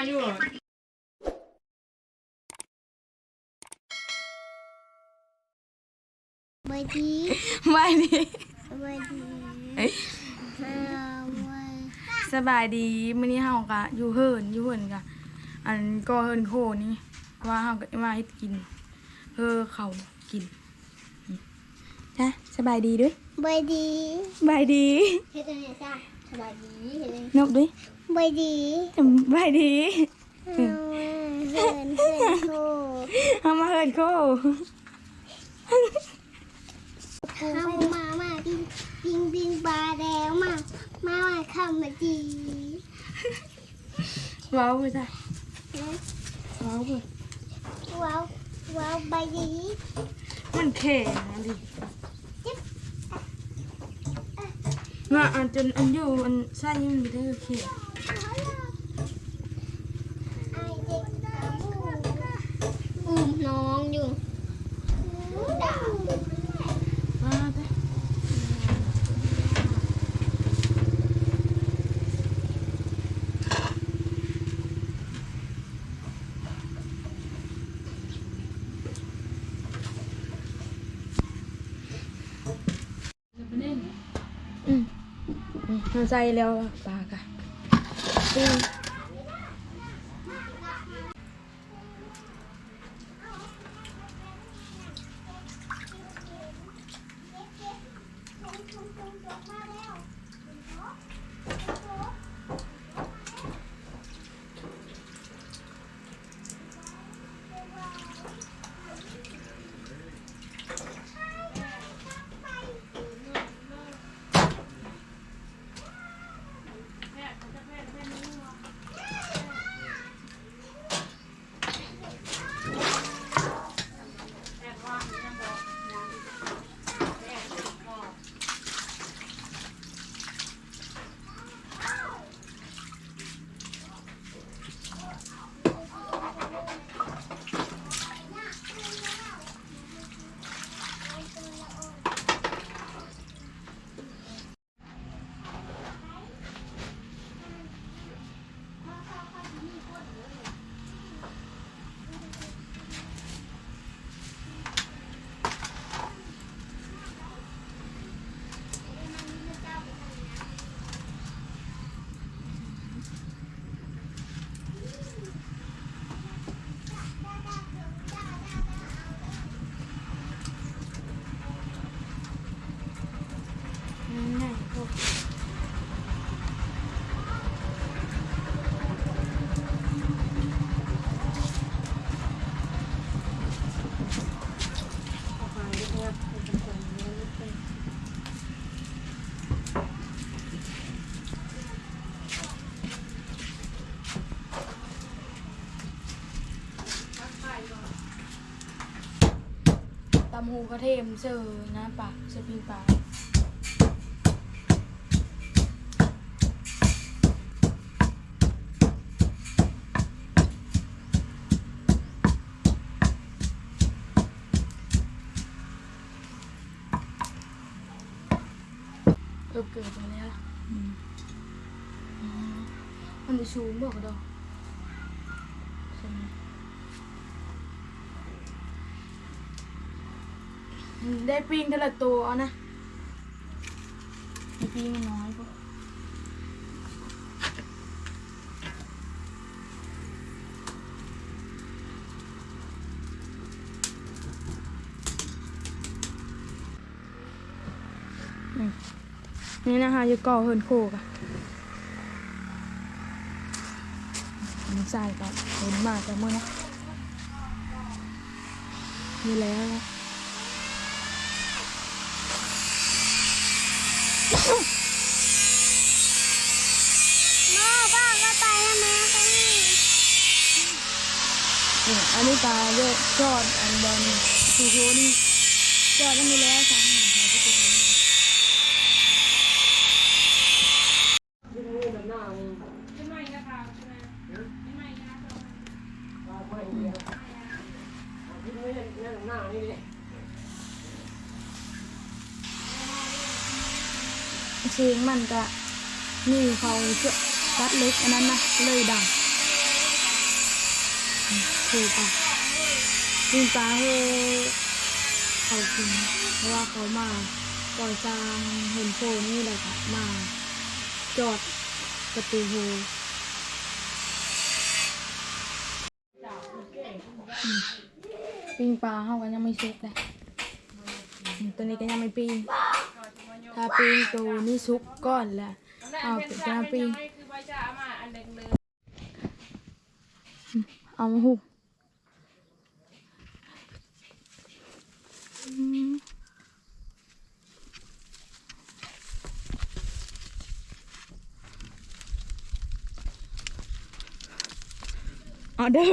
ายุบายดีไม่ดีบายดีเออวันสบายดีมื้อนี้เฮากะอยู่เฮิรนอยู่เฮิรนกะอันก็เฮิรนโคนี่ว่าเฮาก็มาเฮ็ดกินเฮอเขากินนี่จ้ะสบายดีด้วยบายดีสบายดีเฮ็ดอะไรจ้ะสบายดีเฮ็ดอะไรนกด้วย บายดีสบายดีเออเฮินเฮินโคเฮามาเฮิรนโคเข้ามามาบินบินบินปลาแดงมา มามาเข้ามาดีว้าวไปจ้ะนะว้าวไปว้าวว้าวบายดีมันแข็งอะดิ น่ะอันจนอันอยู่อันใช่ยังมีได้โอเคอเด็กตาบูอุ้มน้องอยู่ดาว ว่าแต่ อืมเรา ใส่แล้วปลากะปิ้งำหูกระเทียมเซอร์นะปะเซอปิงปลาเกือบเกิดมาแล้วมันจะชูงบอกดอกใช่ไหม อืม ได้ปิ้งแต่ละตัวเอานะได้ปิ้งมันน้อยพวกอืมนี่นะคะอยู่ก่อเฮินโคกอะมันใส่ก่อนเห็นมากแต่เมื่อนะมีแล้วนะ น้าบ้าก็ไปแล้วม่ไปนี่นี่อันนี้ปลาเยอะจอดอันบอลสีโคนี่จอดก็มีแล้วสามหมื่นเขาก็จะมี เสียงมันก็นี่เขาจะตัดเล็กอันนั้นนะเลยดังถูกปะปิงปลาเฮอเขากินเพราะว่าเขามาปล่อยจางเห็นโฟนี่แหละค่ะมาจอดประตูโฮอืมปิ้งปลาเขากันยังไม่สุกเลยอืมตัวนี้ก็ยังไม่ปิ้ง ถ้าปิงตัวนี้สุกก่อนแหละเอาเป็นจะปิ้งเอามาหุบอืมเอาเด้อ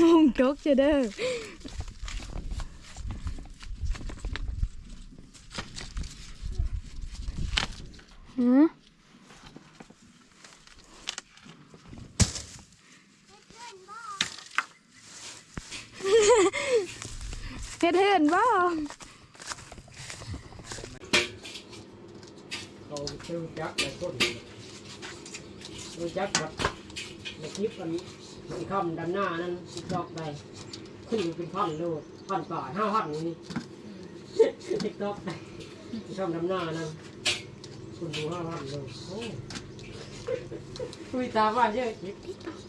มุงจกจะเด้อ หืมเฮ็ดเห็นบ่เราชื่อจักรในต้นรู้จักแบบในคลิปมันนี้ที่คำดำหน้านั้นที่ชอบได้ขึ้นอยู่เป็นพันโลพันป่าห้าพันนี่ติ๊กต็อกได้ที่คำดำหน้านั้น คุณดูห้าพันโลดโอ้คุยตามว่าเยอะคลิป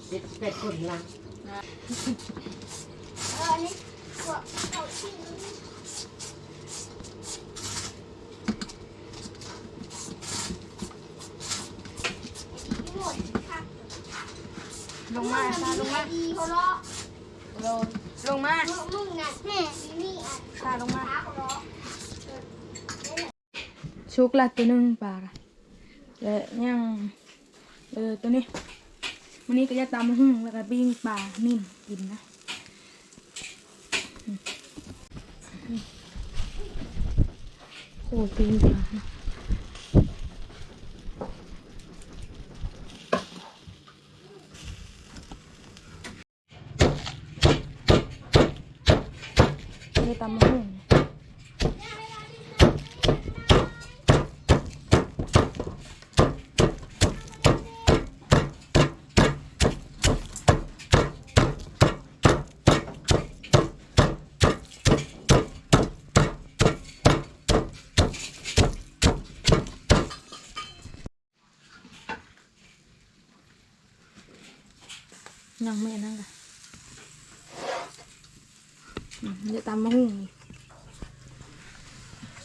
ติดเป็ดคนนะเอออันนี้พวกเขาที่หมดค่ะลงมาซาลงมาดีเขาเลาะลงลงมามึงมึงน่ะแม่นี่อะซาลงมา ขาเขาเลาะ ชุกละตัวนึงปลาละแล้วยังเออตัวนี้วันนี้ก็จะตำหุ่งแล้วก็ปิ้งปลานิ่มกินนะโอ้ปิ้งปลานะตำหุ่ง ยังไม่นั่นค่ะอืมเดี๋ยวตามมาหุ่ง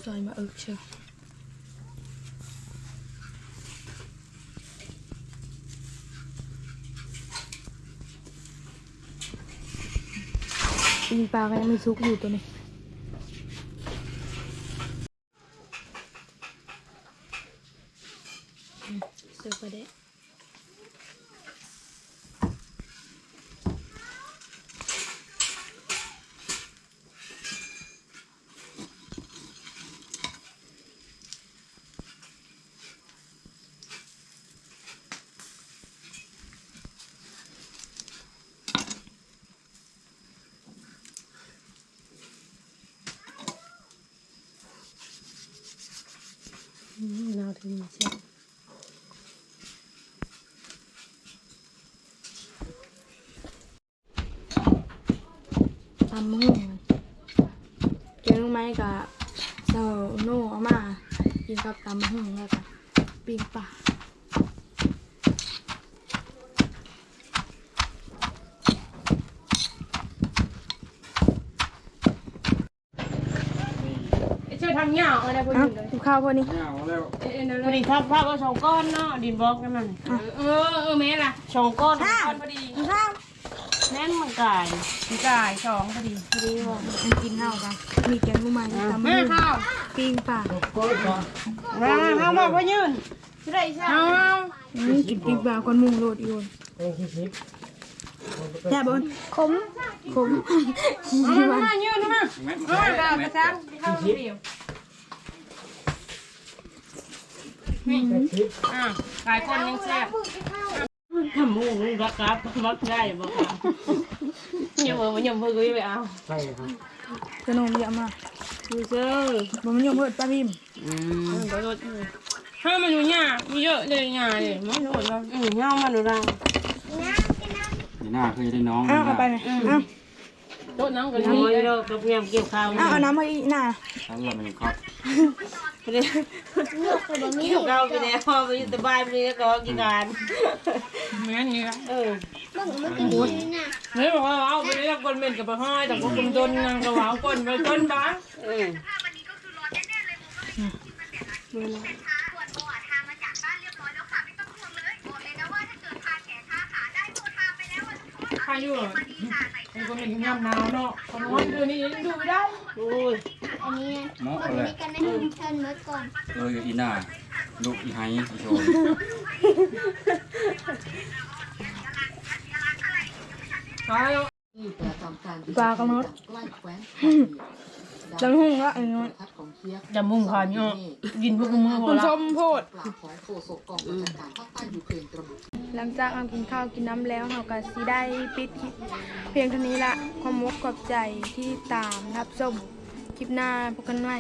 ซอยมาเอิกเชียวปีนปลาก็ยังไม่ซุกอยู่ตัวนี้อืมเสิร์ฟไปได้ อืม เราถึงเชียตำหุ่เกี๊ยวรู้ไหมกับเซาโน่เอามากินกับตำหุ่แล้วก็ปิ้งปลา เชื่อทำเหงาอะไรพวกเอ้านี้เลยดูข้าวพวกนี้เอาแล้วพอดีทับภาพก็สองก้อนเนาะดินบล็อกนั่นมันเออเออแม่ล่ะสองก้อนสองก้อนพอดีดูข้าวแน่นมันก่ายมันก่ายสองพอดีพอดีว่ามันกินข้าวกันมีแกงรู้ไหมตำแม่หุ่งข้าวปิ้งปลาก็มามาข้าวมาพ่อยืนจะได้ใช่เอาอืมกินปิ้งปลาก่อนมุงโรดอีกคนเป็นคลิปแย่บนขมขมเอามามายืนมาเอามาเอากระชังข้าวเดียว เป็นคลิปอะขายคนยังแซ่บทำมูรักรับรักได้บอกค่ะยมเออมันยมเพื่อกุ้ยไปเอาใช่ครับขนมเยอะมากดูเจ้อบ่มันยอมเพิดป้าพิมพ์อืมก็รถถ้ามันอยู่เนี่ยมีเยอะเลยเนี่ยเลยไม่รู้เราอืมเงามันดูเราเดี๋ยวหน้าเคยได้น้องอ้าวเอาไปไหมอ้าว โต๊ะนั่งกันน้นี่อยเรากับยำเกี่ยวข้าวเอาเอาน้ำมาอีกน่ะทั้งหมดมันครับเลือกไปแบบนี้เกี่ยวข้าวไปแล้วพอไปอยู่สบายไปแล้วก็กินงานแม่นี่ละเออเบิ่งมันเป็นดีน่ะนี่บอกว่าเอาไปแล้วคนเม่นกับไปห้อยแต่พวกคนจนนางก็ว่าคนไปคนบ้าเออใครอยู่เป็นคนเม่นงามหนาวเนาะขนน้อยดูนี่ยังดูไม่ได้โอ้ยอันนี้นะอเบิ่งอะไรนี้กันนะเชิญเมื่อก่อนเอออีน่าลูกอีไฮอีโชนตายแล้วปลากระมด จำหุ่งละอันนี้จะมุ่งผ่านเนาะกินพวกมือพอคุณละชมโพด หลังจากเรากินข้าวกินน้ำแล้วเราก็สิได้ปิดคลิปเพียงเท่านี้ละความมกขอบใจที่ติดตามรับชมคลิปหน้าพบกันใหม่